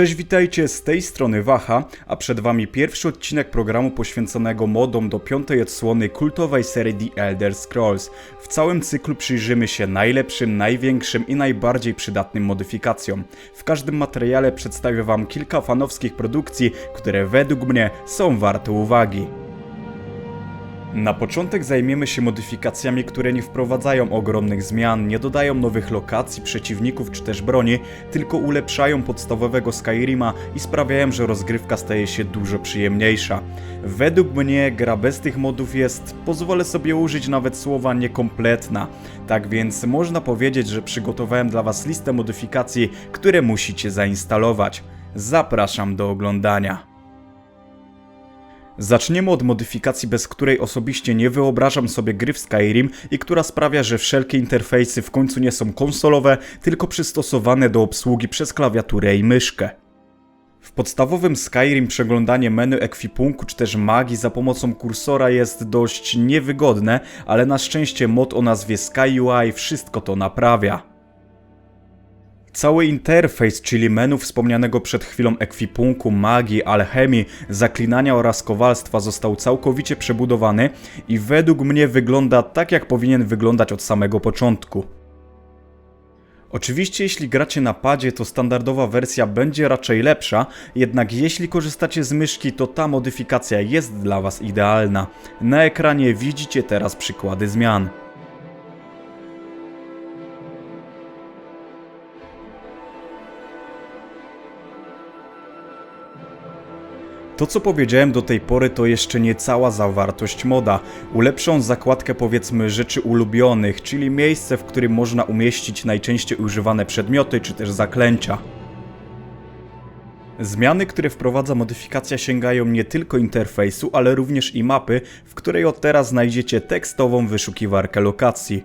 Cześć, witajcie, z tej strony Waha, a przed wami pierwszy odcinek programu poświęconego modom do piątej odsłony kultowej serii The Elder Scrolls. W całym cyklu przyjrzymy się najlepszym, największym i najbardziej przydatnym modyfikacjom. W każdym materiale przedstawię wam kilka fanowskich produkcji, które według mnie są warte uwagi. Na początek zajmiemy się modyfikacjami, które nie wprowadzają ogromnych zmian, nie dodają nowych lokacji, przeciwników czy też broni, tylko ulepszają podstawowego Skyrima i sprawiają, że rozgrywka staje się dużo przyjemniejsza. Według mnie gra bez tych modów jest, pozwolę sobie użyć nawet słowa niekompletna. Tak więc można powiedzieć, że przygotowałem dla Was listę modyfikacji, które musicie zainstalować. Zapraszam do oglądania. Zaczniemy od modyfikacji, bez której osobiście nie wyobrażam sobie gry w Skyrim i która sprawia, że wszelkie interfejsy w końcu nie są konsolowe, tylko przystosowane do obsługi przez klawiaturę i myszkę. W podstawowym Skyrim przeglądanie menu ekwipunku czy też magii za pomocą kursora jest dość niewygodne, ale na szczęście mod o nazwie SkyUI wszystko to naprawia. Cały interfejs, czyli menu wspomnianego przed chwilą ekwipunku, magii, alchemii, zaklinania oraz kowalstwa został całkowicie przebudowany i według mnie wygląda tak jak powinien wyglądać od samego początku. Oczywiście jeśli gracie na padzie, to standardowa wersja będzie raczej lepsza, jednak jeśli korzystacie z myszki, to ta modyfikacja jest dla Was idealna. Na ekranie widzicie teraz przykłady zmian. To co powiedziałem do tej pory to jeszcze nie cała zawartość moda. Ulepszą zakładkę powiedzmy rzeczy ulubionych, czyli miejsce, w którym można umieścić najczęściej używane przedmioty czy też zaklęcia. Zmiany, które wprowadza modyfikacja sięgają nie tylko interfejsu, ale również i mapy, w której od teraz znajdziecie tekstową wyszukiwarkę lokacji.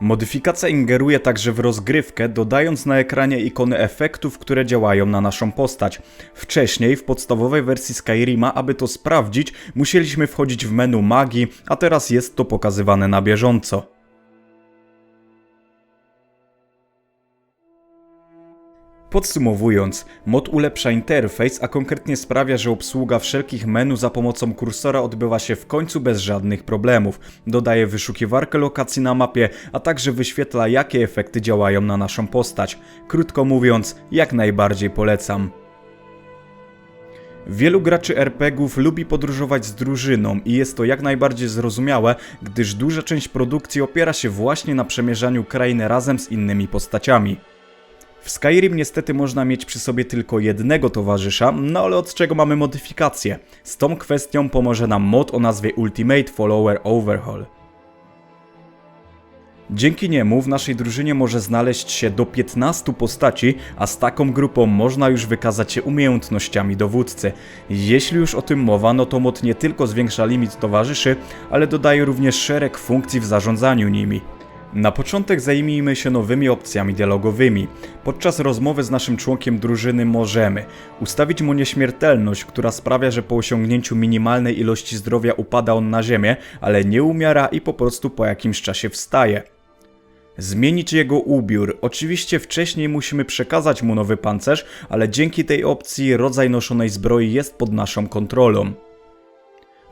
Modyfikacja ingeruje także w rozgrywkę, dodając na ekranie ikony efektów, które działają na naszą postać. Wcześniej, w podstawowej wersji Skyrima, aby to sprawdzić, musieliśmy wchodzić w menu magii, a teraz jest to pokazywane na bieżąco. Podsumowując, mod ulepsza interfejs, a konkretnie sprawia, że obsługa wszelkich menu za pomocą kursora odbywa się w końcu bez żadnych problemów. Dodaje wyszukiwarkę lokacji na mapie, a także wyświetla jakie efekty działają na naszą postać. Krótko mówiąc, jak najbardziej polecam. Wielu graczy RPGów lubi podróżować z drużyną i jest to jak najbardziej zrozumiałe, gdyż duża część produkcji opiera się właśnie na przemierzaniu krainy razem z innymi postaciami. W Skyrim niestety można mieć przy sobie tylko jednego towarzysza, no ale od czego mamy modyfikację? Z tą kwestią pomoże nam mod o nazwie Ultimate Follower Overhaul. Dzięki niemu w naszej drużynie może znaleźć się do 15 postaci, a z taką grupą można już wykazać się umiejętnościami dowódcy. Jeśli już o tym mowa, no to mod nie tylko zwiększa limit towarzyszy, ale dodaje również szereg funkcji w zarządzaniu nimi. Na początek zajmijmy się nowymi opcjami dialogowymi. Podczas rozmowy z naszym członkiem drużyny możemy ustawić mu nieśmiertelność, która sprawia, że po osiągnięciu minimalnej ilości zdrowia upada on na ziemię, ale nie umiera i po prostu po jakimś czasie wstaje. Zmienić jego ubiór. Oczywiście wcześniej musimy przekazać mu nowy pancerz, ale dzięki tej opcji rodzaj noszonej zbroi jest pod naszą kontrolą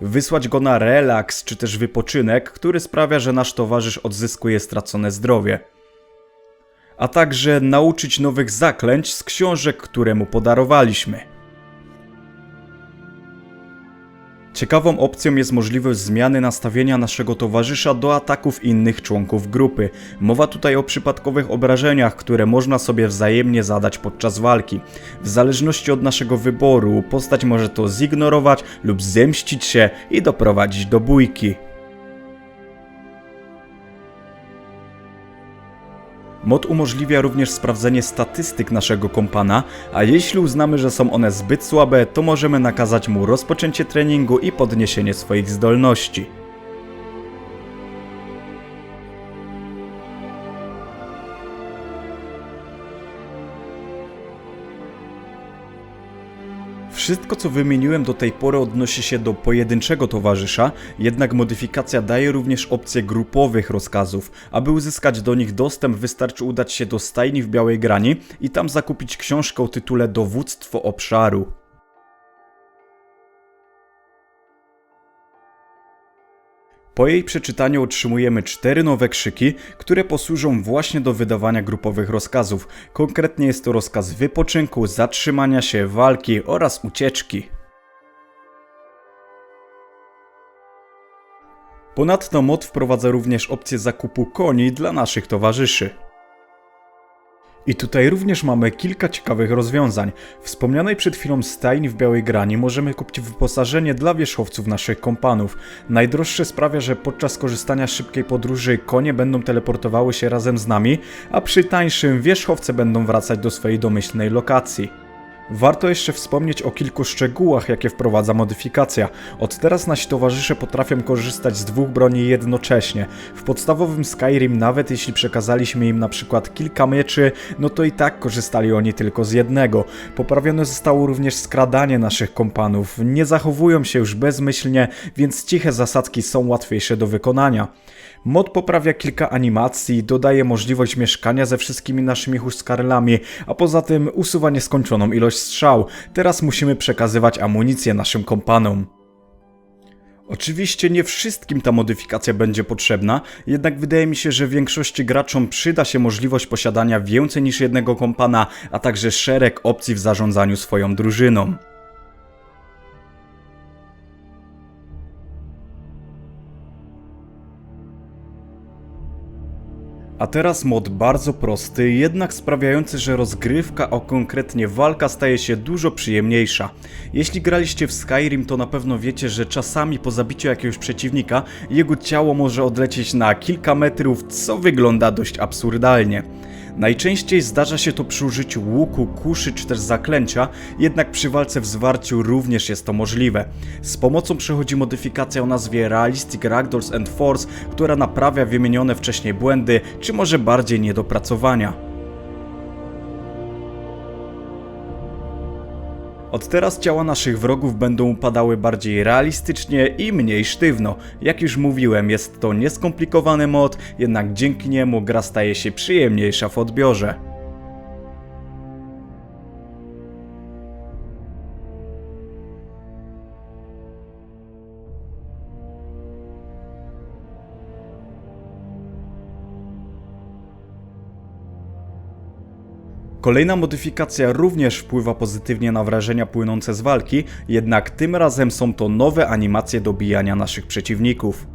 wysłać go na relaks czy też wypoczynek, który sprawia, że nasz towarzysz odzyskuje stracone zdrowie. A także nauczyć nowych zaklęć z książek, które mu podarowaliśmy. Ciekawą opcją jest możliwość zmiany nastawienia naszego towarzysza do ataków innych członków grupy. Mowa tutaj o przypadkowych obrażeniach, które można sobie wzajemnie zadać podczas walki. W zależności od naszego wyboru, postać może to zignorować lub zemścić się i doprowadzić do bójki. Mod umożliwia również sprawdzenie statystyk naszego kompana, a jeśli uznamy, że są one zbyt słabe, to możemy nakazać mu rozpoczęcie treningu i podniesienie swoich zdolności. Wszystko co wymieniłem do tej pory odnosi się do pojedynczego towarzysza, jednak modyfikacja daje również opcję grupowych rozkazów. Aby uzyskać do nich dostęp wystarczy udać się do stajni w Białej Grani i tam zakupić książkę o tytule Dowództwo obszaru. Po jej przeczytaniu otrzymujemy cztery nowe krzyki, które posłużą właśnie do wydawania grupowych rozkazów. Konkretnie jest to rozkaz wypoczynku, zatrzymania się, walki oraz ucieczki. Ponadto mod wprowadza również opcję zakupu koni dla naszych towarzyszy. I tutaj również mamy kilka ciekawych rozwiązań. Wspomnianej przed chwilą stajni w Białej Grani możemy kupić wyposażenie dla wierzchowców naszych kompanów. Najdroższe sprawia, że podczas korzystania z szybkiej podróży konie będą teleportowały się razem z nami, a przy tańszym wierzchowce będą wracać do swojej domyślnej lokacji. Warto jeszcze wspomnieć o kilku szczegółach, jakie wprowadza modyfikacja. Od teraz nasi towarzysze potrafią korzystać z dwóch broni jednocześnie. W podstawowym Skyrim, nawet jeśli przekazaliśmy im na przykład kilka mieczy, no to i tak korzystali oni tylko z jednego. Poprawione zostało również skradanie naszych kompanów. Nie zachowują się już bezmyślnie, więc ciche zasadzki są łatwiejsze do wykonania. Mod poprawia kilka animacji, dodaje możliwość mieszkania ze wszystkimi naszymi huskarlami, a poza tym usuwa nieskończoną ilość strzał. Teraz musimy przekazywać amunicję naszym kompanom. Oczywiście nie wszystkim ta modyfikacja będzie potrzebna, jednak wydaje mi się, że większości graczom przyda się możliwość posiadania więcej niż jednego kompana, a także szereg opcji w zarządzaniu swoją drużyną. A teraz mod bardzo prosty, jednak sprawiający, że rozgrywka, a konkretnie walka staje się dużo przyjemniejsza. Jeśli graliście w Skyrim, to na pewno wiecie, że czasami po zabiciu jakiegoś przeciwnika jego ciało może odlecieć na kilka metrów, co wygląda dość absurdalnie. Najczęściej zdarza się to przy użyciu łuku, kuszy czy też zaklęcia, jednak przy walce w zwarciu również jest to możliwe. Z pomocą przechodzi modyfikacja o nazwie Realistic Ragdolls and Force, która naprawia wymienione wcześniej błędy, czy może bardziej niedopracowania. Od teraz ciała naszych wrogów będą upadały bardziej realistycznie i mniej sztywno. Jak już mówiłem, jest to nieskomplikowany mod, jednak dzięki niemu gra staje się przyjemniejsza w odbiorze. Kolejna modyfikacja również wpływa pozytywnie na wrażenia płynące z walki, jednak tym razem są to nowe animacje dobijania naszych przeciwników.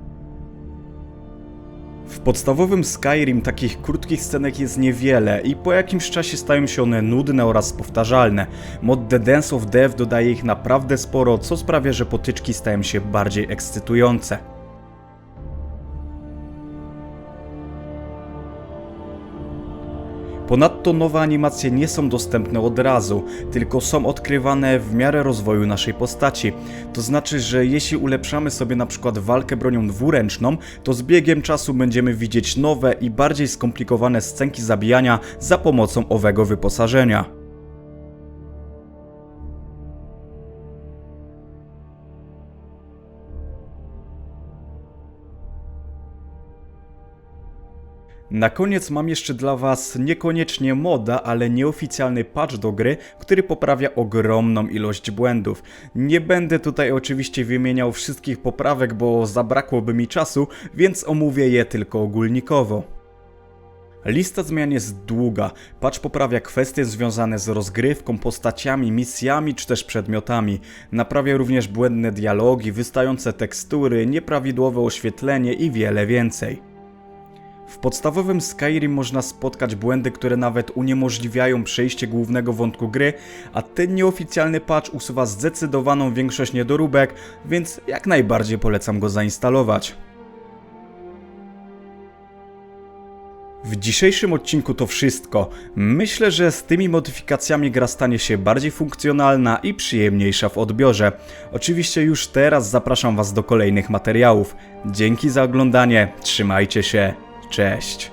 W podstawowym Skyrim takich krótkich scenek jest niewiele i po jakimś czasie stają się one nudne oraz powtarzalne. Mod The Dance of Death dodaje ich naprawdę sporo, co sprawia, że potyczki stają się bardziej ekscytujące. Ponadto nowe animacje nie są dostępne od razu, tylko są odkrywane w miarę rozwoju naszej postaci. To znaczy, że jeśli ulepszamy sobie na przykład walkę bronią dwuręczną, to z biegiem czasu będziemy widzieć nowe i bardziej skomplikowane scenki zabijania za pomocą owego wyposażenia. Na koniec mam jeszcze dla Was niekoniecznie moda, ale nieoficjalny patch do gry, który poprawia ogromną ilość błędów. Nie będę tutaj oczywiście wymieniał wszystkich poprawek, bo zabrakłoby mi czasu, więc omówię je tylko ogólnikowo. Lista zmian jest długa. Patch poprawia kwestie związane z rozgrywką, postaciami, misjami czy też przedmiotami. Naprawia również błędne dialogi, wystające tekstury, nieprawidłowe oświetlenie i wiele więcej. W podstawowym Skyrim można spotkać błędy, które nawet uniemożliwiają przejście głównego wątku gry, a ten nieoficjalny patch usuwa zdecydowaną większość niedoróbek, więc jak najbardziej polecam go zainstalować. W dzisiejszym odcinku to wszystko. Myślę, że z tymi modyfikacjami gra stanie się bardziej funkcjonalna i przyjemniejsza w odbiorze. Oczywiście już teraz zapraszam Was do kolejnych materiałów. Dzięki za oglądanie, trzymajcie się. Cześć.